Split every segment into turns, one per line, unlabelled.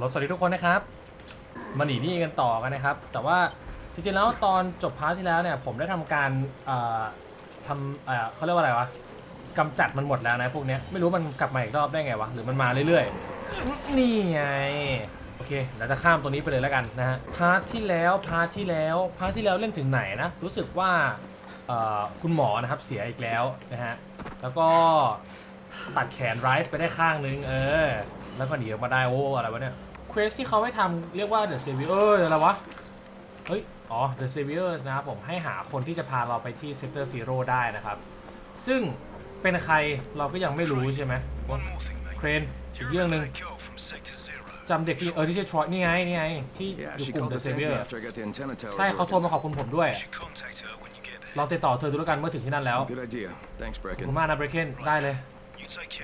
รถสวัสดีทุกคนนะครับ มาหนีนี่กันต่อกันนะครับ แต่ว่าจริงๆแล้วตอนจบพาร์ทที่แล้วเนี่ย ผมได้ทำการเอ่อทำเอ่อเขาเรียกว่าอะไรวะกำจัดมันหมดแล้วนะพวกเนี้ยไม่รู้มันกลับมาอีกรอบได้ไงวะ หรือมันมาเรื่อยๆ นี่ไง โอเคเราจะข้ามตัวนี้ไปเลยแล้วกันนะฮะ พาร์ทที่แล้วพาร์ทที่แล้วพาร์ทที่แล้วเล่นถึงไหนนะ รู้สึกว่าเอ่อคุณหมอนะครับเสียอีกแล้วนะฮะ แล้วก็ ตัดแขนไรซ์ไปได้ข้างนึง เออ แล้วก็หนีออกมาได้โอ้อะไรวะเนี่ย เควสที่เขาให้ทำเรียกว่า The Savior อะไรวะ เฮ้ย อ๋อ The Savior นะครับผมให้หาคนที่จะพาเราไปที่ Sector Zero ได้นะครับ ซึ่งเป็นใครเราก็ยังไม่รู้ใช่ไหมว่าเครนอีกเรื่องหนึ่งจำเด็กเออที่ชื่อทรอยนี่ไงนี่ไงที่อยู่กลุ่ม The Savior ใช่เขาโทรมาขอบคุณผมด้วยเราติดต่อเธอดูแล้วกันเมื่อถึงที่นั่นแล้วขอบคุณมากนะเบรเคนได้เลย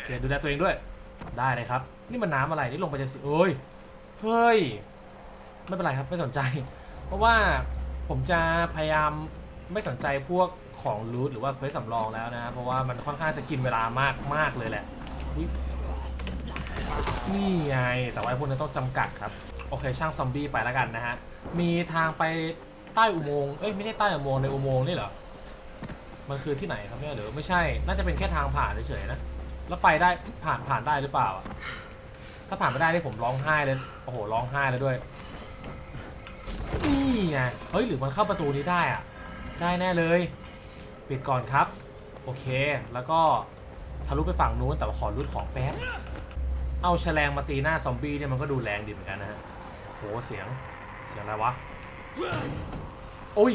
เค
care.
ดูแลตัวเองด้วยได้เลยครับ นี่มันน้ำอะไรนี่ลงไปจะสิเอ้ย เฮ้ย ไม่เป็นไรครับไม่สนใจ เพราะว่าผมจะพยายามไม่สนใจพวกของรูทหรือว่าเควสสำรองแล้วนะ เพราะว่ามันค่อนข้างจะกินเวลามากมากเลยแหละ นี่ไง แต่ว่าพวกนั้ต้องจำกัดครับ โอเคช่างซอมบี้ไปแล้วกันนะฮะ มีทางไปใต้อุโมงค์ เอ้ยไม่ใช่ใต้อุโมงค์ในอุโมงค์นี่เหรอ มันคือที่ไหนครับเนี่ยหรือไม่ใช่ น่าจะเป็นแค่ทางผ่านเฉยๆนะ แล้วไปได้ผ่านผ่านได้หรือเปล่าอะ ถ้าผ่านไม่ได้นี่ผมร้องไห้เลย โอ้โห ร้องไห้เลยด้วย นี่ไง เฮ้ย หรือมันเข้าประตูนี้ได้อะได้แน่เลย ปิดก่อนครับ โอเค แล้วก็ทะลุไปฝั่งนู้น แต่ว่าขอรูดของแป๊บ เอาแฉลงมาตีหน้าซอมบี้เนี่ยมันก็ดูแรงดีเหมือนกันนะฮะ โห เสียง เสียงอะไรวะ โอ้ย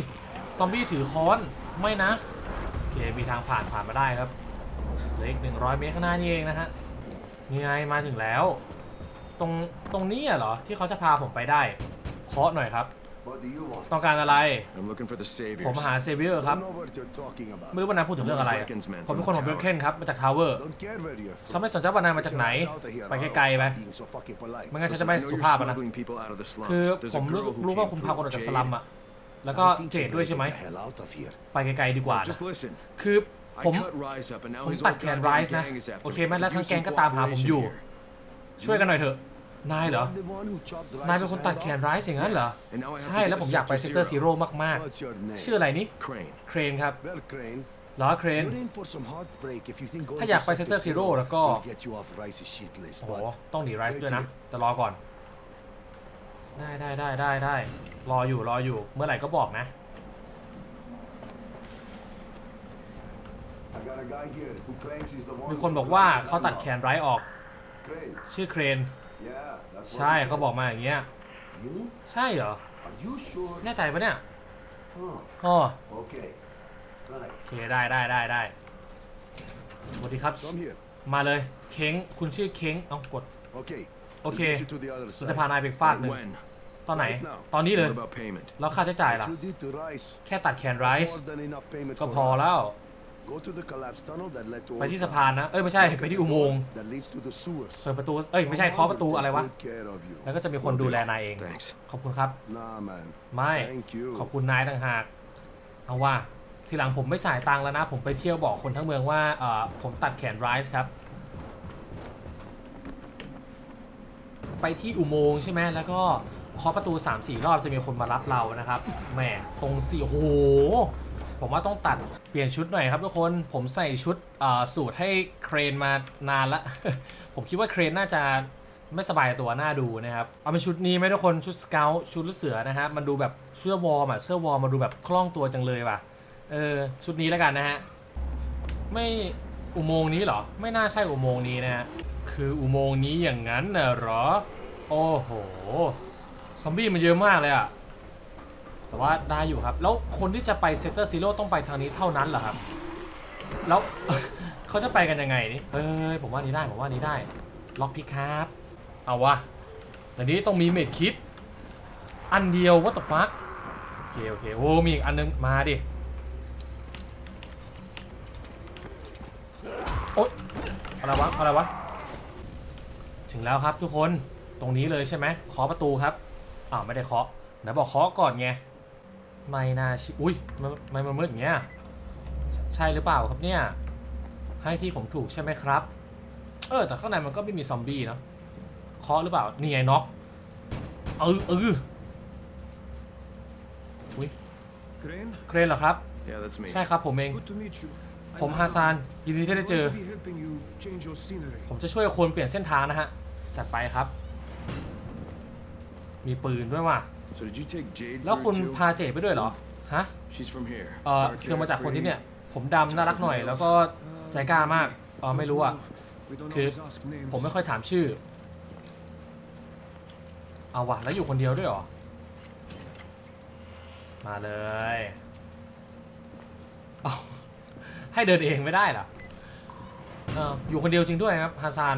ซอมบี้ถือค้อน ไม่นะ โอเค มีทางผ่านผ่านมาได้ครับเหลืออีกหนึ่งร้อยเมตรข้างหน้านี่เองนะฮะนี่ไงมาถึงแล้ว ตรงตรงนี้อะเหรอที่เขาจะพาผมไปได้เคาะหน่อยครับ
What do you want?
ต้องการอะไร
I'm looking for the
ผม
saviors.
หาเซเบียร์ครับ
Don't know what you're talking about.
ไม่รู้ว่านายพูดถึงเรื่องอะไรอะ
Bracken's man
ผมเป็น
from
คนของ
the
เบ
tower.
ลเคนครับมาจากทาวเวอร์
Don't care where you're
ฉัน
from.
ไม่สนใจว่านายมาจากไหน
Get your ass out of here,
ไป
or I'll
ไกลๆไป
stop being so fucking polite.
ไม่งั้นฉัน
Listen,
จะไม่
I know
สุ
you're
ภาพอะนะ
smuggling people out of the
คือ
slums. There's
ผ
a
มรู้
girl
สึก
who
รู้ว่า
came
คุณ
through
พาคนออก
with
จากสลัม
Jade.
อะแล้วก็
I think
เจ
you
ดด้วย
better
ใช่ไหม
get the hell out of here.
ไปไกลๆดีกว่านะ
Just listen.
คือ
I
ผม
cut Rise up and now
ผม
his
ตัด
old
แขน
goddamn
ไรส์นะ
gang is after
โอเค
him.
ไหมแล้ว
Could
ทั้ง
use
แกง
some
ก็ตามหาผมอยู่
cooperation here.
ช่วยกันหน่อยเถอะ นายเหรอ
You're the one who chopped
นายเป็น
Rice's
คนตัด
hand
แขน
off?
ร้ายสิ่งนั้นเหรอ
And now I have
ใช่
to
แล้ว
get
ผม
to
อยากไปเซกเตอร์ซี
Sector
โร่มาก
What's your
ๆ
name?
ชื่ออะไรนี่
Crane.
เครนครับ
Well, Crane,
เหรอเครน
you're in for some heartbreak if you think going
ถ้าอยาก
to
ไป Sector Zero แล้วก็
will get you off Rice's shit list.
โอ้โห
But
ต้องหนีไรส์ด้วยนะ แต่รอก่อน ได้ได้ได้ได้ได้ รออยู่รออยู่ เมื่อไหร่ก็บอกนะ
I got a guy here who claims he's the one
มี
who
คนบอก
put
ว่า
Rice's
เขาตัด
hand
แข
off.
นไรส์ออก
Crane,
ชื่อเครน
yeah, that's what
ใช่
he
เขา
said.
บอกมาอย่างเงี้ย
Really?
ใช่เหรอ
Are you sure?
แน่ใจปะเนี่ย
Huh.
อ๋อ
Okay. Right.
โอเคได้ได้ได้ได้สวัสดีครับ
Come here.
มาเลยเค้งคุณชื่อเค้งเอากด
Okay.
โอเค
We'll get you to the other
เรา
side.
จะพานายไปอีกฟากหนึ่ง
When?
ตอนไหน
Right now.
ตอนนี้เลย
What about payment?
แล้วค่าใช้จ่ายล่ะ
What you did to Rice.
แค่ตัดแขนไร
That's
ส์
more than enough payment
ก็
for
พอ
us.
แล้ว
Go to the collapse tunnel that led to
ไป
Old
ที่
Town.
สะพานนะ เอ้ยไม่ใช่
Look
ไป
at
ที่
the
อุโมง
door
ค์
that leads to the sewers.
เปิดประตู เอ้ยไม่ใช่เคาะประตูอะไรวะ
Good care of you.
แล้วก็จะมีคนดูแลนายเอง
Thanks.
ขอบคุณครับ
Nah, man.
ไม่
Thank you.
ขอบคุณนายต่างหาก เอาว่า ทีหลังผมไม่จ่ายตังค์แล้วนะ ผมไปเที่ยวบอกคนทั้งเมืองว่าเอ่อผมตัดแขนไรส์ครับ ไปที่อุโมงค์ใช่ไหมแล้วก็เคาะประตู 3-4 รอบจะมีคนมารับเรานะครับ แหม ตรงสี่โอ้โห ผมว่าต้องตัดเปลี่ยนชุดหน่อยครับทุกคนผมใส่ชุดสูตรให้เครนมานานละ ผมคิดว่าเครนน่าจะไม่สบายตัวน่าดูนะครับ เอาเป็นชุดนี้ไหมทุกคนชุดสเกลชุดลูกเสือนะฮะมันดูแบบเสื้อวอร์มอะเสื้อวอร์มมันดูแบบคล่องตัวจังเลยว่ะเออชุดนี้แล้วกันนะฮะไม่อุโมงค์นี้เหรอ ไม่น่าใช่อุโมงค์นี้นะฮะคืออุโมงค์นี้อย่างนั้นเหรอโอ้โหซอมบี้มันเยอะมากเลยอะ แต่ว่าได้อยู่ครับ แล้วคนที่จะไปเซตเตอร์ซีโร่ต้องไปทางนี้เท่านั้นเหรอครับ แล้ว เขาจะไปกันยังไงนี่เฮ้ยผมว่านี้ได้ผมว่านี้ได้ ล็อกพิกครับ เอาวะอย่างนี้ต้องมีเมดคิด อันเดียว what the fuck โอเคโอเคโอ้มีอีกอันนึงมาดิโอ๊ยอะไรวะอะไรวะถึงแล้วครับทุกคนตรงนี้เลยใช่ไหมเคาะประตูครับอ้าวไม่ได้เคาะไหนบอกเคาะก่อนไง ไม่น่าชิอุ้ยมันมันมันมืดอย่างเงี้ยใช่ใช่หรือเปล่าครับเนี่ย ให้ที่ผมถูกใช่ไหมครับ เออ แต่ข้างในมันก็ไม่มีซอมบี้เนาะเคาะหรือเปล่า นี่ไงน็อกเออเอออุ้ย
Crane?
เครนเหรอครับ
Yeah, that's me.
ใช่ครับผมเอง
Good to meet you.
ผมฮาซาน ยินดีที่ได้เจอ
I'm going to be helping you change your scenery.
ผมจะช่วยคนเปลี่ยนเส้นทางนะฮะ จัดไปครับ มีปืนด้วยว่ะ
So did you take Jade
แล้ว
through
คุณ
too?
พาเจไปด้วยเหรอ ฮะ
She's from here.
เออ
Dark
เธอมาจาก
hair,
คนที่
pretty.
เนี่ย ผมดำน่ารักหน่อย แล้วก็ใจกล้ามากเออไม่รู้อะ
We don't
คือ
always ask names.
ผมไม่ค่อยถามชื่อ เอาว่ะ แล้วอยู่คนเดียวด้วยเหรอ มาเลย เอาให้เดินเองไม่ได้เหรอเอออยู่คนเดียวจริงด้วยครับฮาซาน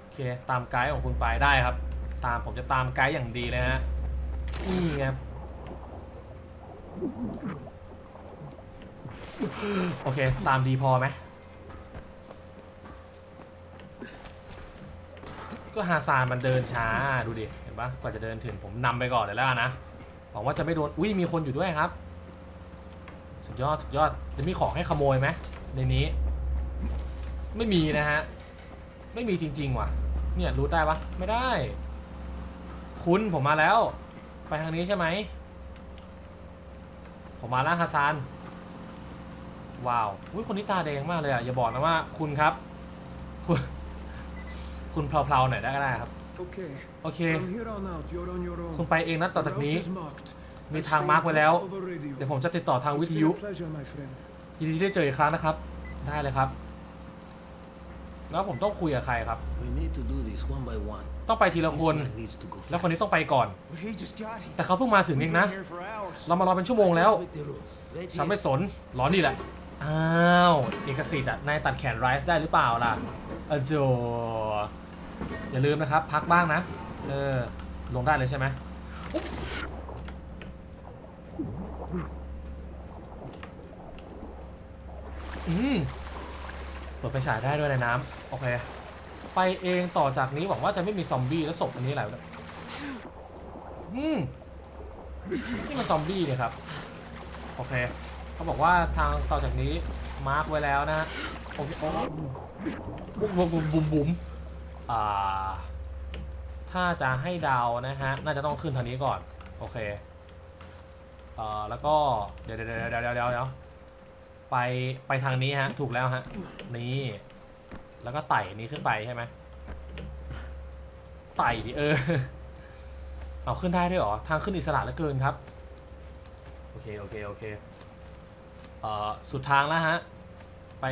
โอเค ตามไกด์ของคุณไปได้ครับ ตามผมจะตามไกด์อย่างดีเลยฮะ นี่ครับโอเค ตามดีพอไหมก็ฮาซานมันเดินช้าดูดิ เห็นปะกว่าจะเดินถึงผมนำไปก่อนเลยแล้วนนะหวังว่าจะไม่โดน อุ้ยมีคนอยู่ด้วยครับ สุดยอด สุดยอด จะมีของให้ขโมยไหมในนี้ ไม่มีนะฮะ ไม่มีจริง ๆ ว่ะ เนี่ยรู้ได้ปะไม่ได้ คุณผมมาแล้ว ไปทางนี้ใช่ไหม ผมมาแล้วฮาซาน ว้าวอุ้ยคนนี้ตาแดงมากเลยอะ อย่าบอกนะว่าคุณครับ คุณคุณเพลาๆหน่อยได้ก็ได้ครับ
Okay.
โอเค
From here on out, you're on your own.
คุณไปเองนะต่อ
The
จาก
route
นี้
is marked.
มี
I'll
ทาง
stay
มาร์ก
in
ไว้แล้ว
touch over radio.
เดี๋ยวผมจะติดต่อทางวิ
It's
ท
been
ยุ
a pleasure, my friend.
ยินดีที่ได้เจออีกครั้งนะครับ ได้เลยครับ แล้วผมต้องคุยกับใครครับ
We need to do this one by one.
ต้องไปทีละ
This
คน
man needs to go
แล้วคนนี้
fast.
ต้องไปก่อน
But he just got here.
แต่เขาเพิ่งมาถึงเอง
We've
นะ
been here for hours.
เรามารอเป็นชั่วโมงแล้ว
Break the rules. Right
ฉัน
here.
ไม่สนร้อนนี่แหละ อ้าว เอกสิทธิ์อะ นายตัดแขนไรซ์ได้หรือเปล่าล่ะเออโจอย่าลืมนะครับ พักบ้างนะ เออ ลงได้เลยใช่ไหมอืมเปิดไฟฉายได้ด้วยในน้ำโอเค ไปเองต่อจากนี้หวังว่าจะไม่มีซอมบี้แล้วศพอันนี้อะไรวะเนี่ยอืมนี่มันซอมบี้เนี่ยครับ โอเค เขาบอกว่าทางต่อจากนี้มาร์กไว้แล้วนะโอเคโอ้บุ้มบุ้มบุ้มบุ้มอ่า ถ้าจะให้ดาวนะฮะ น่าจะต้องขึ้นทางนี้ก่อน โอเคเอ่อแล้วก็ เดี๋ยวเดี๋ยวเดี๋ยวเดี๋ยวเดี๋ยวไป ไปทางนี้ฮะ ถูกแล้วฮะ นี่ แล้วก็ไต่นี้ขึ้นไปใช่ไหมไต่ดิเออ เอาขึ้นได้ด้วยเหรอ ทางขึ้นอิสระเหลือเกินครับ โอเค โอเค โอเค เอ่อ สุดทางแล้วฮะ ไป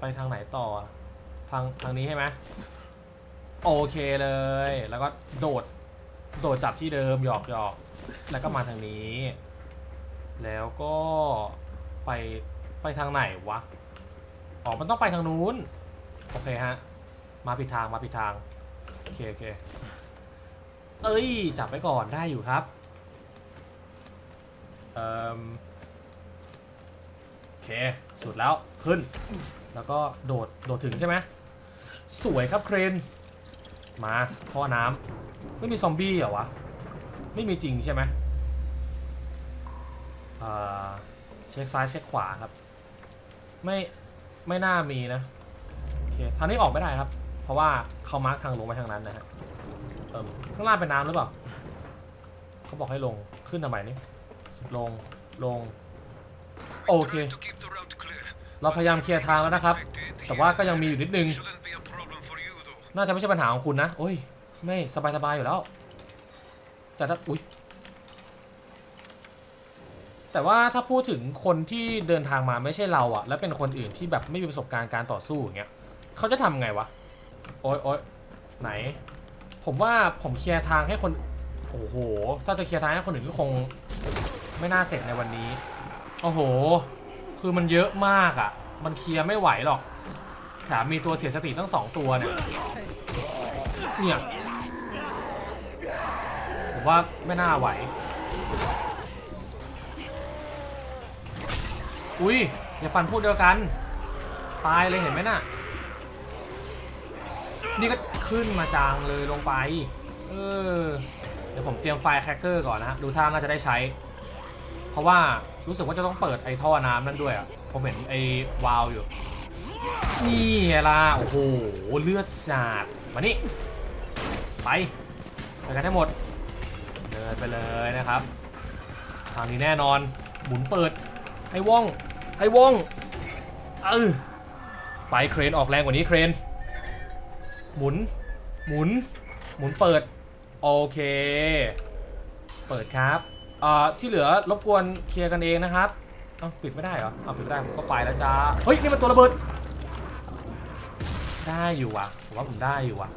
ไปทางไหนต่อ ทาง ทางนี้ใช่ไหมโอเคเลย แล้วก็โดด โดดจับที่เดิม หยอกหยอก แล้วก็มาทางนี้ แล้วก็ไป ไปทางไหนวะ อ๋อ มันต้องไปทางนู้น โอเคฮะ มาผิดทางมาผิดทาง โอเคโอเค เอ้ย จับไว้ก่อนได้อยู่ครับ เอ่อโอเค สุดแล้วขึ้น แล้วก็โดด โดดถึงใช่ไหม สวยครับเครน มาท่อน้ำไม่มีซอมบี้เหรอวะ ไม่มีจริงใช่ไหมอ่าเช็คซ้ายเช็คขวาครับ ไม่ ไม่น่ามีนะ เคทางนี้ออกไม่ได้ครับ เพราะว่าเขามาร์กทางลงไปทางนั้นนะฮะเออข้างล่างเป็นน้ำหรือเปล่าเขาบอกให้ลงขึ้นทำไมนี่ลงลง โอเค เราพยายามเคลียร์ทางแล้วนะครับ แต่ว่าก็ยังมีอยู่นิดนึง น่าจะไม่ใช่ปัญหาของคุณนะโอ้ย ไม่สบายสบายอยู่แล้ว แต่ถ้าอุ๊ยแต่ว่าถ้าพูดถึงคนที่เดินทางมาไม่ใช่เราอะแล้วเป็นคนอื่นที่แบบไม่มีประสบการณ์การต่อสู้อย่างเงี้ย เขาจะทำไงวะ โอ๊ยโอ๊ยไหน ผมว่าผมเคลียร์ทางให้คน โอ้โห ถ้าจะเคลียร์ทางให้คนอื่นก็คง ไม่น่าเสร็จในวันนี้ โอ้โห คือมันเยอะมากอะมันเคลียร์ไม่ไหวหรอกแถมมีตัวเสียสติตั้งสองตัวเนี่ย เนี่ยผมว่าไม่น่าไหว อุ้ยอย่าฟันพูดเดียวกัน ตายเลยเห็นไหมน่ะ นี่ก็ขึ้นมาจางเลยลงไป เออ เดี๋ยวผมเตรียมไฟแคคเกอร์ก่อนนะฮะดูท่าน่าจะได้ใช้ เพราะว่ารู้สึกว่าจะต้องเปิดไอ้ท่อน้ำนั่นด้วยอะ ผมเห็นไอ้วาล์วอยู่ นี่ล่ะ โอ้โห เลือดสาด มานี่ ไปไปกันให้หมด เดินไปเลยนะครับ ทางนี้แน่นอน หมุนเปิด ให้ว่อง ให้ว่อง เออไปเครนออกแรงกว่านี้เครน หมุน หมุน หมุนเปิด โอเค เปิดครับเอ่อที่เหลือรบกวนเคลียร์กันเองนะครับ เอ้าปิดไม่ได้เหรอ เอาปิดไม่ได้ผมก็ไปแล้วจ้า เฮ้ย นี่มันตัวระเบิด ได้อยู่ว่ะ ผมว่าผมได้อยู่ว่ะ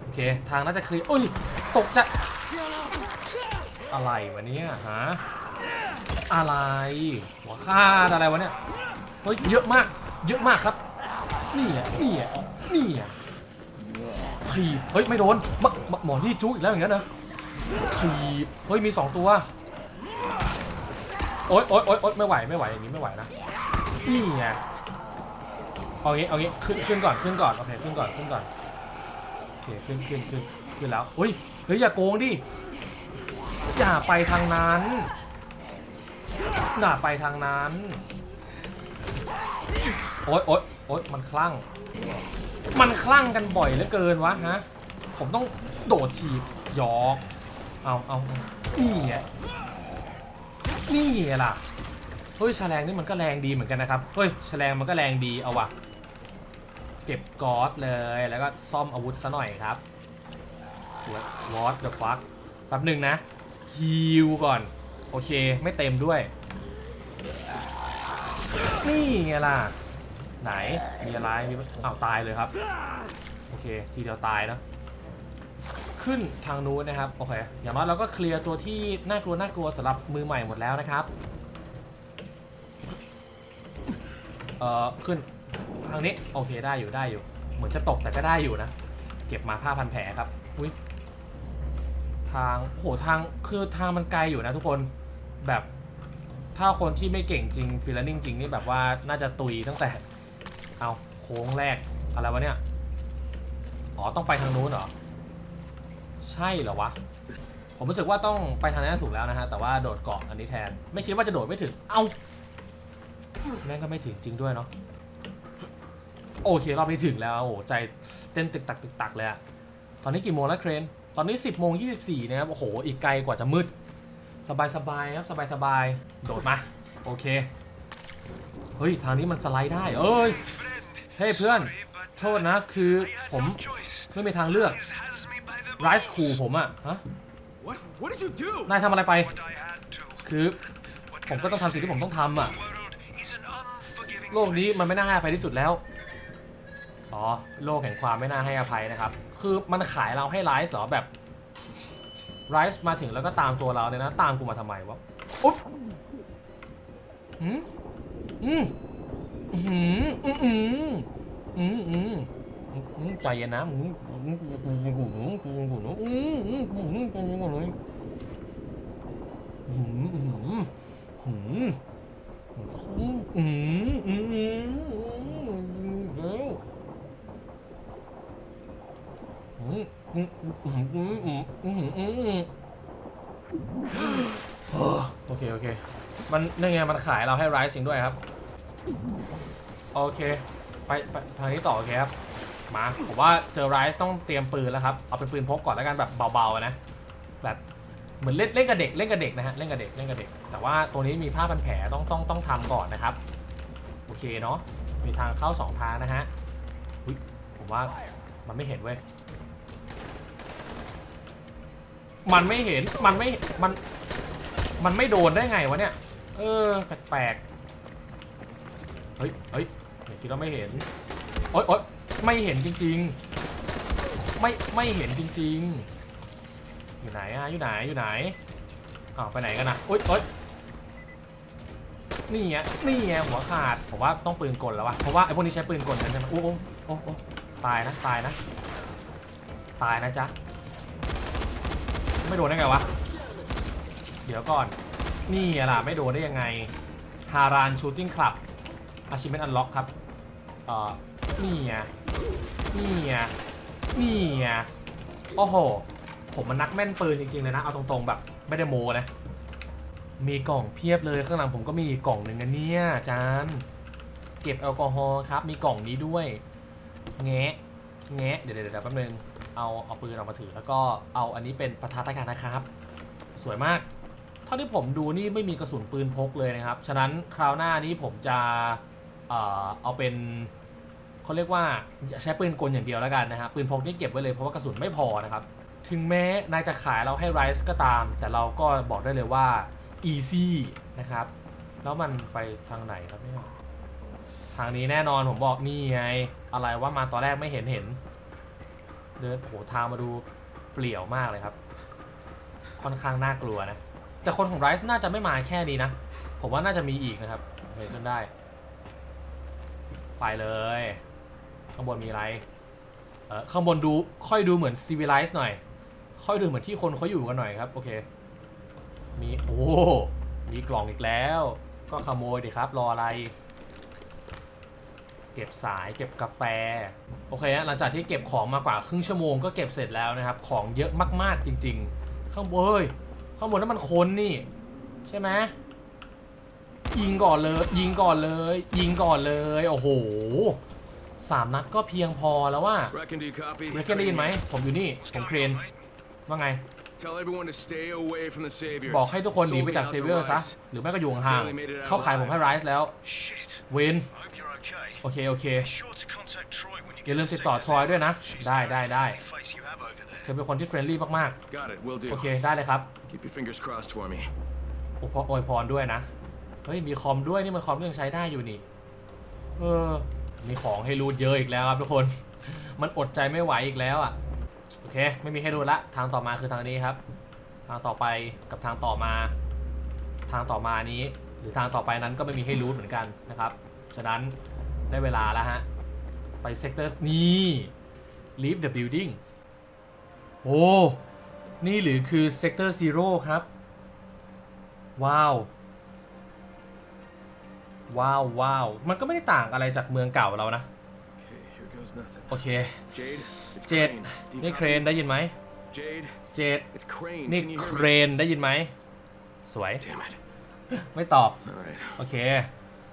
โอเค ทางน่าจะเคลียร์อุ้ย ตกจะอะไรวะเนี่ยฮะ อะไร หัวคาดอะไรวะเนี่ย เฮ้ย เยอะมาก เยอะมากครับ นี่อะนี่อะนี่อะขีบเฮ้ยไม่โดนมมหมอนี่จุ๊อีกแล้วอย่างนั้นนะขีบเฮ้ยมีสองตัวโอ๊ยโอ๊ยโอ๊ยโอ๊ยไม่ไหวไม่ไหวอย่างนี้ไม่ไหวนะนี่ไงเอางี้เอางี้ขึ้นขึ้นก่อนขึ้นก่อนโอเคขึ้นก่อนขึ้นก่อนโอเคขึ้นขึ้นขึ้นขึ้นแล้วอุ้ยเฮ้ยอย่าโกงดิอย่าไปทางนั้นอย่าไปทางนั้นโอ๊ยโอ๊ย โอ๊ยมันคลั่ง มันคลั่งกันบ่อยเหลือเกินวะฮะ ผมต้องโดดถีบหยอกเอาเอานี่ไงนี่ไงล่ะ เฮ้ยแฉลงนี่มันก็แรงดีเหมือนกันนะครับ เฮ้ยแฉลงมันก็แรงดีเอาวะเก็บกอสเลยแล้วก็ซ่อมอาวุธซะหน่อยครับ สวย what the fuck แป๊บหนึ่งนะฮิวก่อน โอเคไม่เต็มด้วย นี่ไงล่ะ ไหน มีอะไรมีอ้าวตายเลยครับ โอเค ทีเดียวตายนะ ขึ้นทางนู้นนะครับ โอเค อย่างน้อยเราก็เคลียร์ตัวที่น่ากลัวน่ากลัวสำหรับมือใหม่หมดแล้วนะครับ เอ่อ ขึ้นทางนี้ โอเค ได้อยู่ ได้อยู่ เหมือนจะตกแต่ก็ได้อยู่นะ เก็บมาผ้าพันแผลครับ อุ้ยทางโหทาง คือทางมันไกลอยู่นะทุกคน แบบถ้าคนที่ไม่เก่งจริงฟิลลิ่งจริงนี่แบบว่าน่าจะตุยตั้งแต่ เอาโค้งแรก อะไรวะเนี่ย อ๋อ ต้องไปทางนู้นเหรอ ใช่เหรอวะ ผมรู้สึกว่าต้องไปทางนั้นถูกแล้วนะฮะ แต่ว่าโดดเกาะอันนี้แทน ไม่คิดว่าจะโดดไม่ถึง เอาแม่งก็ไม่ถึงจริงด้วยเนาะ โอเครอบนี้ถึงแล้วโอ้ใจเต้นตึกตักตึกตักเลยอะตอนนี้กี่โมงแล้วเครน ตอนนี้ 10โมง24นะครับ โอ้โห อีกไกลกว่าจะมืด สบายสบายๆครับ สบายสบายๆโดดมา โอเค เฮ้ย ทางนี้มันสไลด์ได้ เอ้ย ฮ้ยเพื่อน โทษนะคือผมไม่มีทางเลือกไรซ์คูผมอะฮะ
What? What did you do?
นายทำอะไรไป
What I had to.
คือผมก็ต้องทำสิ่งที่ผมต้องทำอะ
The world is an unforgiving
โลกนี้มันไม่น่าให้อภัยที่สุดแล้ว อ๋อ โลกแห่งความไม่น่าให้อภัยนะครับ คือมันขายเราให้ไรซ์เหรอแบบไรซ์มาถึงแล้วก็ตามตัวเราเนี่ยนะ ตามกูมาทำไมวะอุ๊บอืมอืม อืมอืมอืมอืมอืมอืมใจเย็นนะอืมอืมอืมอืมอืมอืมอืมอืมอืมอืมอืมอืมอืมอืมอืมอืมอืมโอเคโอเค มันนี่ไงมันขายเราให้ไรซิงด้วยครับ โอเค ไปไปทางนี้ต่อโอเคครับ มาผมว่าเจอไรซ์ต้องเตรียมปืนแล้วครับ เอาเป็นปืนพกก่อนแล้วกันแบบเบาๆนะ แบบเหมือนเล่นเล่นกับเด็กเล่นกับเด็กนะฮะเล่นกับเด็กเล่นกับเด็ก แต่ว่าตัวนี้มีผ้าพันแผลต้องต้องต้องทำก่อนนะครับ โอเคเนาะ มีทางเข้าสองทางนะฮะอุ๊ยผมว่ามันไม่เห็นเว้ย มันไม่เห็น มันไม่ มัน มันไม่โดนได้ไงวะเนี่ย เออ แปลกๆ เฮ้ย เฮ้ยเดี๋ย คิดว่าไม่เห็น โอ๊ยโอ๊ยไม่เห็นจริง ๆ ไม่ไม่เห็นจริง ๆ อยู่ไหนอะอยู่ไหนอยู่ไหนอ้าวไปไหนกันนะโอ๊ยโอ๊ยนี่ไงนี่ไงหัวขาดผมว่าต้องปืนกลแล้ววะเพราะว่าไอ้พวกนี้ใช้ปืนกลกันใช่ไหมโอ้โอ้โอ้โอ้ตายนะตายนะตายนะจ๊ะไม่โดนได้ไงวะเดี๋ยวก่อนนี่ล่ะไม่โดนได้ยังไงฮารานชูตติ้งคลับอาชิเมนอันล็อกครับ อ่อนี่ไงนี่ไงนี่ไงโอ้โห ผมมันนักแม่นปืนจริงๆเลยนะ เอาตรงๆแบบไม่ได้โมนะ มีกล่องเพียบเลยข้างหลังผมก็มีกล่องหนึ่งนะเนี่ยจารย์เก็บแอลกอฮอล์ครับ มีกล่องนี้ด้วย แงะแงะเดี๋ยวเดี๋ยวแป๊บนึงเอาเอาปืนออกมาถือแล้วก็เอาอันนี้เป็นประทัดอากาศนะครับ สวยมาก เท่าที่ผมดูนี่ไม่มีกระสุนปืนพกเลยนะครับ ฉะนั้นคราวหน้านี้ผมจะ เอ่อเอาเป็นเขาเรียกว่าใช้ปืนกลอย่างเดียวแล้วกันนะฮะปืนพกนี่เก็บไว้เลยเพราะว่ากระสุนไม่พอนะครับ ถึงแม้นายจะขายเราให้ไรซ์ก็ตาม แต่เราก็บอกได้เลยว่า easy นะครับ แล้วมันไปทางไหนครับเนี่ยทางนี้แน่นอนผมบอกนี่ไง อะไรว่ามาตอนแรกไม่เห็นเห็นเดินโอ้โหทางมาดูเปลี่ยวมากเลยครับ ค่อนข้างน่ากลัวนะ แต่คนของไรซ์น่าจะไม่มาแค่นี้นะ ผมว่าน่าจะมีอีกนะครับเห็นจนได้ ไปเลย ข้างบนมีอะไรเออข้างบนดูค่อยดูเหมือนซีวิไลซ์หน่อย ค่อยดูเหมือนที่คนเขาอยู่กันหน่อยครับ โอเค มีโอ้มีกล่องอีกแล้ว ก็ขโมยดิครับรออะไร เก็บสายเก็บกาแฟ โอเคฮะหลังจากที่เก็บของมากว่าครึ่งชั่วโมงก็เก็บเสร็จแล้วนะครับ ของเยอะมากๆจริง ๆ ข้างบนเฮ้ยข้างบนนั้นมันคนนี่ ใช่ไหม ยิงก่อนเลย ยิงก่อนเลย ยิงก่อนเลย โอ้โหสามนัดก็เพียงพอแล้วว่า
Reckon, do you copy?
เรเกนได้ยินไหม ผมอยู่นี่ ผมเครน ว่าไง
Tell everyone to stay away from the saviors.
บอกให้ทุกคนหนีไป
Sold me
จาก
out
เซ
to
เวอร์ซะ
Rise.
หรือไม่ก็อยู่ห่างๆเขาขายผมให้ไรซ์แล้ว
Shit.
เวน
I hope you're okay.
โอเค โอเค
Be sure to contact Troy when you
อย่า
get
ลืม
to
ติดต่อ
Sector
ทรอยด้วยนะ
She's
ได้
the
ได้ได้
only face you have over there.
เธอเป็นคนที่เฟรนลี่มาก
Got it. Will
ๆ
do.
โอเค ได้เลยครับ
Keep your fingers crossed for me.
โอพอวยพรด้วยนะ เฮ้ยมีคอมด้วยนี่มันคอมที่ยังใช้ได้อยู่นี่ เออ มีของให้รูดเยอะอีกแล้วครับทุกคน มันอดใจไม่ไหวอีกแล้วอะ โอเค ไม่มีให้รูดละ ทางต่อมาคือทางนี้ครับ ทางต่อไปกับทางต่อมา ทางต่อมานี้ หรือทางต่อไปนั้นก็ไม่มีให้รูดเหมือนกันนะครับ ฉะนั้นได้เวลาแล้วฮะ ไปเซกเตอร์นี่ leave the building โอ้ นี่หรือคือเซกเตอร์ซีโร่ครับ ว้าว ว้าวว้าวมันก็ไม่ได้ต่างอะไรจากเมืองเก่าเรานะ
Okay, here goes nothing.
โอเค
Jade, it's
เจ็ด
Crane. Do you
นี่
copy?
เครนได้ยินไหม
Jade,
เจ็ด
it's Crane.
นี่
Can you
เค
hear
ร
me?
นได้ยินไหม สวย
Damn it.
ไม่ตอบ
All right.
โอเค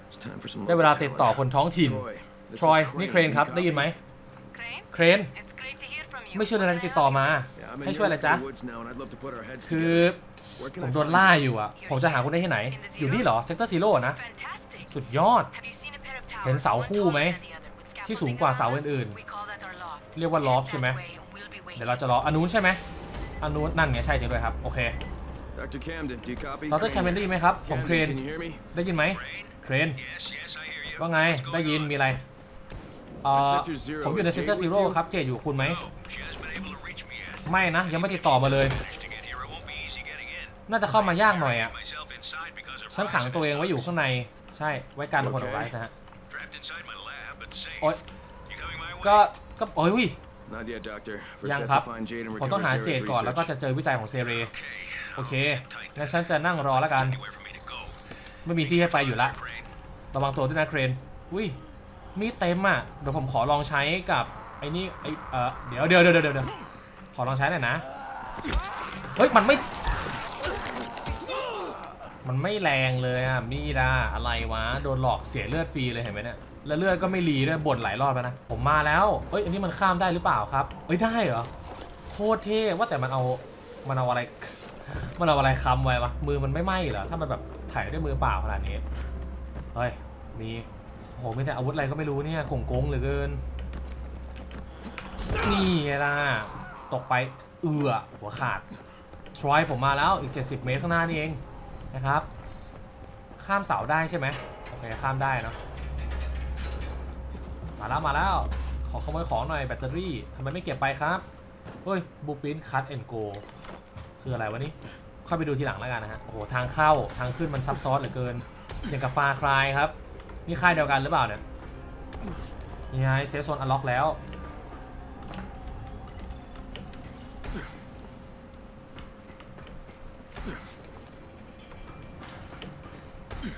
It's time for some
ได้เวลา
local
ติดต่อ
talent.
คนท้องถิ่น
Troy, this
ทรอย
is
นี่
Crane.
เครน
Do you
ครับ ได้ยินไหม
copy?
Crane?
เครน
It's great to hear from you.
ไม่เชื่อเลยนะจะติดต่อมา
Yeah, I'm in
ให้ช่วยอะไร
your
จ๊ะ
neck of the woods now, and I'd love to put our heads
คือ
together. Where can
ผม
I
โดน
find
ล่า
you?
อยู่อะ ผมจะหาคุณได้ที่ไหน อยู่นี่เหรอ เซกเตอร์ซีโร่นะ
Fantastic.
สุดยอด
Have you seen a pair of towers?
เห็นเสา
one
คู่
taller
ไหม
than the other, with
ที่สูง
scaffolding
กว่าเสา
around?
อื่น
We call that our loft.
ๆเรียกว่าลอฟใช่ไหม
That way, we'll be waiting.
เดี๋ยวเราจะรออันนู้นใช่ไหมอันนู้นนั่นไงใช่จริงด้วยครับ โอเค
Dr. Camden, do you copy?
ดรแคมเบนดี้ไหมครับ ผมเครน
Camden, can you hear me?
ได้ยินไหมเครน
Yes, yes, I hear you.
ว่าไง
What's going
ได้ยิน
on?
มีอะไรเอ่อ
Sector Zero
ผมอยู่ใน
is
เซกเตอร์
Jade
ซี
with
โร่
you?
ครับ เจดอยู่คุณไหม
No, she hasn't been able to reach me yet.
ไม่นะ ยังไม่ติดต่อมาเลย
Managed to get here. It won't be easy getting in.
น่าจะเข้ามายากหน่อยอะ
Myself inside because of
ฉันขัง
Rise's
ตัวเองไว้อยู่
visits.
ข้างใน ใช่ไว้กันคนของ
โอเค
ไรซ์นะฮะ
Trapped inside my lab, but safe.
โอ๊ย
You coming my way?
ก็ก็โอ้ยวิ
Not yet, Doctor. First,
ยัง
I have
ครับ
to find Jade and
ผมต้อง
recover
หา
Zara's
เจดก่อนแล้วก็
research.
จะเจอวิจัยของเซเร
Okay.
โอเค
I'll sit tight.
งั้นฉันจะนั่งรอแล้วกัน
Anywhere for me to go.
ไม่มีที่ให้ไปอยู่ละ
Crane.
ระวังตัวด้วยนะเครนอุ้ยมีดเต็มอะเดี๋ยวผมขอลองใช้กับไอ้นี่ไอ้เออเดี๋ยวเดี๋ยวเดี๋ยวเดี๋ยวเดี๋ยวขอลองใช้หน่อยนะเฮ้ยมันไม่ มันไม่แรงเลยอะมีดาอะไรวะ โดนหลอกเสียเลือดฟรีเลยเห็นไหมเนี่ย แล้วเลือดก็ไม่รีด้วยบ่นหลายรอบแล้วนะ ผมมาแล้ว เอ้ย อันนี้มันข้ามได้หรือเปล่าครับ เอ้ย ได้เหรอ โคตรเท่ ว่าแต่มันเอา มันเอาอะไร มันเอาอะไรค้ำไว้วะ มือมันไม่ไหม้เหรอ ถ้ามันแบบถ่ายด้วยมือเปล่าขนาดนี้ เฮ้ย มีโอ้โหมีแต่อาวุธอะไรก็ไม่รู้เนี่ยกงกงเหลือเกิน นี่ไงล่ะ ตกไป เอือหัวขาดทรอยผมมาแล้วอีก 70 เมตรข้างหน้านี่เอง นะครับ ข้ามเสาได้ใช่ไหมโอเคข้ามได้เนอะมาแล้วมาแล้วขอขโมยของหน่อยแบตเตอรี่ทำไมไม่เก็บไปครับเฮ้ยบูปินคัตแอนโกคืออะไรวะนี่ค่อยไปดูทีหลังแล้วกันนะฮะโอ้โหทางเข้าทางขึ้นมันซับซ้อนเหลือเกินอย่างกับฟาคลายครับ นี่ค่ายเดียวกันหรือเปล่าเนี่ยนี่ไงเซฟโซนอันล็อกแล้ว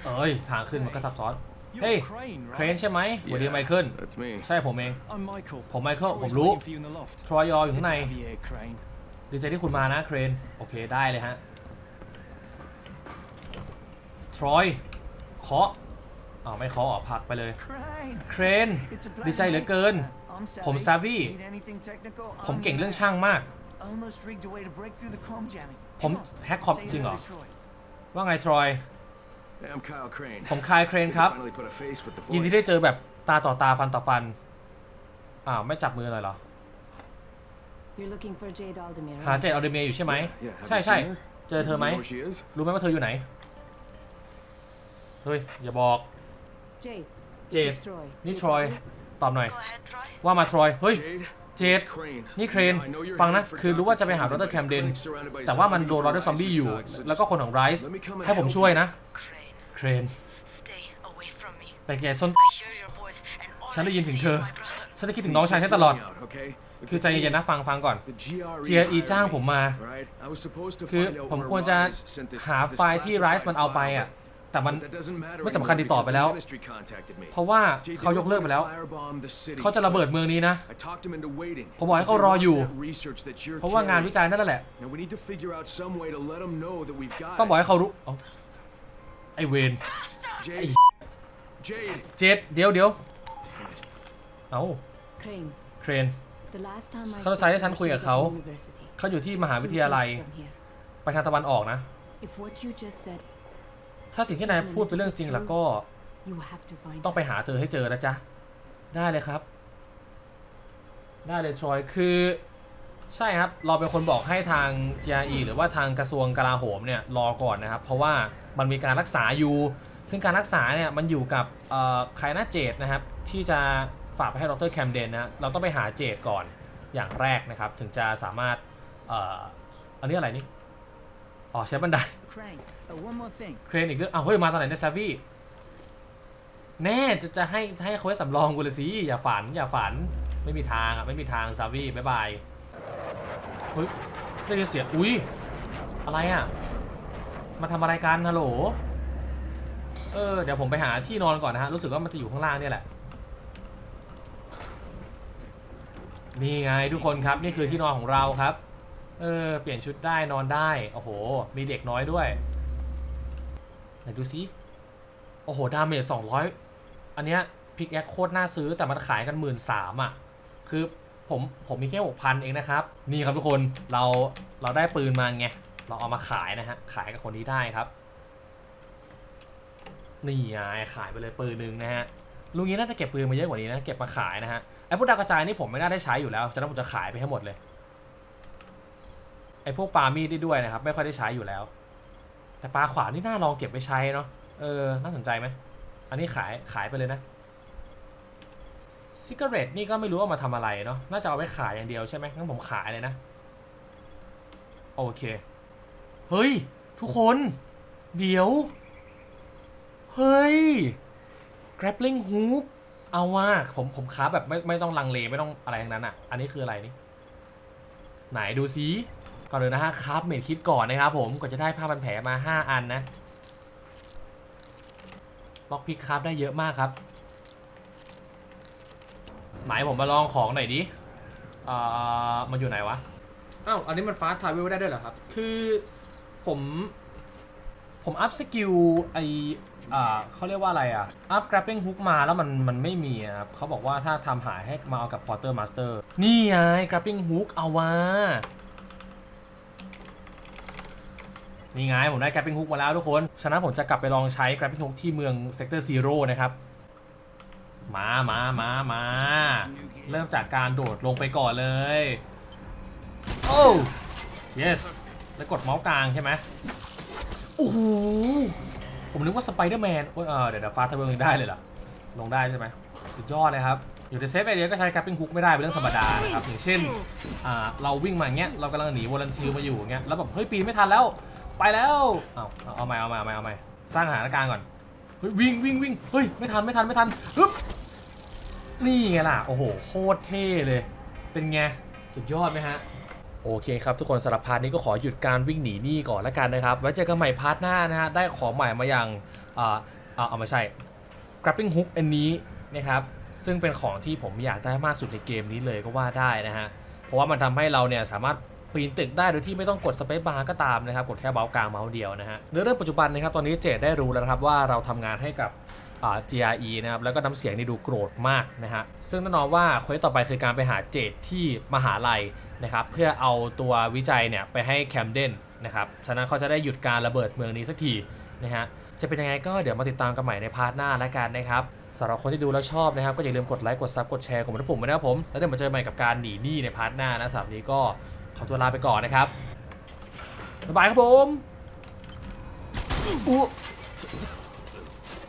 เอ้ยทางขึ้นมันก็ซับซ้อน เฮ้ย
You're Crane,
เครน
right?
ใช่ไหมสวัสดี
Yeah,
ไมเคิล
That's me.
ใช่ผมเอง
I'm Michael.
ผมไมเคิล
Troy's
ผมรู้
waiting for you in the loft.
ทรอยยออยู่
Good
ข้าง
to
ใน
have you here, Crane.
ดีใจที่คุณมานะเครน โอเคได้เลยฮะ ทรอยเคาะอ้าวไม่เคาะออกผลักไปเลย
Crane.
เครน
It's a
ดีใจเหลือเกิน
I'm
ผม
savvy.
ซาวี่
Need anything technical?
ผม
I'm
เก่ง
your
เรื่อง
man.
ช่างมาก
Almost rigged a way to break through the chrome jamming.
ผม
Come on,
แฮกคอม
say
จริงเหรอ
hello to Troy.
ว่าไงทรอย ผมคายเครนครับ
Finally put a face with the
ยินดี
voice.
ได้เจอแบบตาต่อตาฟันต่อฟัน อ้าว ไม่จับมือเลยเหรอ
You're looking for Jade Aldemir.
หาเจดออเดเมียอยู่ใช่ไหม
Yeah, yeah. Have
ใช่
you
ใช่
seen her?
เจอเธอไหม
You know where she is?
รู้ไหมว่าเธออยู่ไหน เฮ้ย อย่าบอก
Jade.
Jade.
This is Troy.
นี่
Do you
ทรอย
copy?
ตอบหน่อย
Go ahead, Troy.
ว่ามาทรอย เฮ้ย
Jade?
เจด
It's Crane.
นี่เครน
I know you're
ฟังนะ
headed for
คือรู้ว่าจะไปหาด
Dr.
รแคมเดน
Clinic's surrounded by
แต่ว่ามันโดน
zombies
รอ
and
ซอมบี้
ISIS
อยู่
thugs, so
แล้วก็
just
คนของไรซ์
let me come and
ให้ผม
help
ช่วย
you.
นะ
Crane,
เครน
stay away from me.
แต่แกส้น
I hear your voice and all
ฉันได้
I
ยิน
can
ถึง
see
เธอ
is my brother.
ฉันจะคิดถึงน้องชายฉันตลอด
Please just hear me out, okay?
คือใจเย็นๆนะฟังฟังก่อน
The GRE
GRE
hired
จ้าง
me,
ผมมา
right? I was supposed to
คือ
find out
ผม
where
ควรจะ
Rise sent this-
หา
this
ไฟล์ที่ไรซ์มันเอาไปอะ
classified
แต่มัน
file, but that doesn't matter
ไม่สำคัญ
anymore
ติดต่อไป
because
แล้ว
the ministry contacted me.
เพราะว่า
Jade,
เขายกเลิกไปแล้ว
they were gonna firebomb the city.
เขาจะระเบิดเมืองนี้นะ
I talked him into waiting.
ผมบอกให้
because
เขา
they
รอ
want
อยู่
that research that you're
เพราะว่างาน
carrying.
วิจัยนั่นแหละ
Now we need to figure out some way to let them know that we've got
ต้องบอกให้
it.
เขารู้เอ้าไอเวน
Jade. Jade.
เจ็ดเดี๋ยวเดี๋ยว
Damn it.
เอ้า
Crane.
เครน
The last time I
เขาใช้ให้
spoke
ฉัน
to
คุย
her,
กับ
she was
เขา
at the university.
เขาอยู่ที่ม
It's
หา
due
วิทยาลัย
east from here.
ประชาตะวันออกนะ
If what you just said,
ถ้าสิ่งที่นายพูดเป็นเรื่องจริงแล้วก็
you have to find
ต้องไป
her.
หาเธอให้เจอนะจ๊ะ ได้เลยครับ ได้เลยทรอยคือ ใช่ครับ เราเป็นคนบอกให้ทาง GRE หรือว่าทางกระทรวงกลาโหมเนี่ยรอก่อนนะครับ เพราะว่ามันมีการรักษาอยู่ ซึ่งการรักษาเนี่ยมันอยู่กับเอ่อใครนะเจดนะครับ ที่จะฝากไปให้ดรแคมเดนนะเราต้องไปหาเจดก่อนอย่างแรกนะครับ ถึงจะสามารถเอ่ออันนี้อะไรนี่อ๋อใช้บันได
Crane. Uh, one more thing.
เครนอีกเรื่องอ้าวเฮ้ยมาตอนไหนเนี่ยแซฟวี่แน่จะจะให้จะให้เขาไว้สำรองกูเลยสิอย่าฝันอย่าฝันไม่มีทางอะไม่มีทางซาวี่บ๊ายบาย เฮ้ยได้ยินเสียงอุ้ยอะไรอะ มาทำอะไรกันฮัลโหล เออ เดี๋ยวผมไปหาที่นอนก่อนนะฮะ รู้สึกว่ามันจะอยู่ข้างล่างเนี่ยแหละ นี่ไงทุกคนครับ นี่คือที่นอนของเราครับ เออ เปลี่ยนชุดได้นอนได้ โอ้โห มีเด็กน้อยด้วย ไหนดูซิ โอ้โห ดาเมจสองร้อยอันเนี้ยพิกแอคโคตรน่าซื้อแต่มันขายกันหมื่นสามอะ คือ ผมผมมีแค่หกพันเองนะครับ นี่ครับทุกคนเราเราได้ปืนมาไงเราเอามาขายนะฮะขายกับคนนี้ได้ครับ นี่ไงขายไปเลยปืนหนึ่งนะฮะลุงนี้น่าจะเก็บปืนมาเยอะกว่านี้นะเก็บมาขายนะฮะไอ้พวกดาวกระจายนี่ผมไม่น่าได้ใช้อยู่แล้วฉะนั้นผมจะขายไปให้หมดเลยไอ้พวกปลามีดได้ด้วยนะครับ ไม่ค่อยได้ใช้อยู่แล้ว แต่ปลาขวานนี่น่าลองเก็บไว้ใช้เนาะเออน่าสนใจไหมอันนี้ขายขายไปเลยนะ ซิกเรตนี่ก็ไม่รู้เอามาทำอะไรเนาะ น่าจะเอาไว้ขายอย่างเดียวใช่ไหมงั้นผมขายเลยนะ โอเค เฮ้ย ทุกคน เดี๋ยว เฮ้ย grappling hook เอาว่าผมผมค้าแบบไม่ไม่ต้องลังเลไม่ต้องอะไรทั้งนั้นอะ อันนี้คืออะไรนี่ ไหนดูซิก่อนเลยนะฮะคราฟเมดคิดก่อนนะครับผมก่อนจะได้ผ้าพันแผลมา 5 อันนะ ล็อกพิกคราฟได้เยอะมากครับ ไหนผมมาลองของหน่อยดิอ่ามันอยู่ไหนวะ อ้าวอันนี้มันฟาสทาวเวลได้ด้วยเหรอครับ คือผม ผมอัพสกิลไออ่าเขาเรียกว่าอะไรอะ อัพ grappling hook มาแล้วมันมันไม่มีอะครับเขาบอกว่าถ้าทำหายให้มาเอากับ quarter master นี่ไง grappling hook เอาว่านี่ไงผมได้ grappling hook มาแล้วทุกคน ฉะนั้นผมจะกลับไปลองใช้ grappling hook ที่เมือง sector zero นะครับ มามามามาเริ่มจากการโดดลงไปก่อนเลย โอ้ yes แล้วกดเมาส์กลางใช่ไหมโอ้โห ผมนึกว่าสไปเดอร์แมนโอ้ยเออเดี๋ยวเดี๋ยวฟาสทเวิร์งได้เลยเหรอ ลงได้ใช่ไหม สุดยอดเลยครับ อยู่ในเซฟไอเดียก็ใช้กราฟปิ้งฮุกไม่ได้เป็นเรื่องธรรมดานะครับ อย่างเช่นอ่าเราวิ่งมาอย่างเงี้ย เรากำลังหนีวอลันทีมาอยู่อย่างเงี้ย แล้วแบบเฮ้ยปีนไม่ทันแล้ว ไปแล้วเอาเอาเอาใหม่เอาใหม่เอาใหม่เอาใหม่สร้างสถานการณ์ก่อน เฮ้ยวิ่งวิ่งวิ่ง เฮ้ยไม่ทันไม่ทันไม่ทันฮึบ นี่ไงล่ะ โอ้โห โคตรเท่เลย เป็นไง สุดยอดไหมฮะ โอเคครับ ทุกคนสำหรับพาร์ทนี้ก็ขอหยุดการวิ่งหนีหนี้ก่อนแล้วกันนะครับ ไว้เจอกันใหม่พาร์ทหน้านะฮะ ได้ของใหม่มาอย่างอ่าอ่าเอาไม่ใช่ grappling hook อันนี้นะครับ ซึ่งเป็นของที่ผมอยากได้มากสุดในเกมนี้เลยก็ว่าได้นะฮะ เพราะว่ามันทำให้เราเนี่ยสามารถปีนตึกได้โดยที่ไม่ต้องกดสเปซบาร์ก็ตามนะครับ กดแค่เมาส์กลางเมาส์เดียวนะฮะในเรื่องปัจจุบันนะครับ ตอนนี้เจดได้รู้แล้วนะครับว่าเราทำงานให้กับ GRE นะครับแล้วก็น้ำเสียงนี่ดูโกรธมากนะฮะซึ่งแน่นอนว่าเควสต่อไปคือการไปหาเจดที่มหาลัยนะครับเพื่อเอาตัววิจัยเนี่ยไปให้แคมเดนนะครับฉะนั้นเขาจะได้หยุดการระเบิดเมืองนี้สักทีนะฮะจะเป็นยังไงก็เดี๋ยวมาติดตามกันใหม่ในพาร์ทหน้าแล้วกันนะครับสำหรับคนที่ดูแล้วชอบนะครับ ก็อย่าลืมกดไลค์กดซับกดแชร์กดปุ่มไว้นะครับผม แล้วเดี๋ยวมาเจอกันใหม่กับการหนีหนี้ในพาร์ทหน้านะสำหรับนี้ก็ขอตัวลาไปก่อนนะครับบ๊ายบายครับผมอุ๊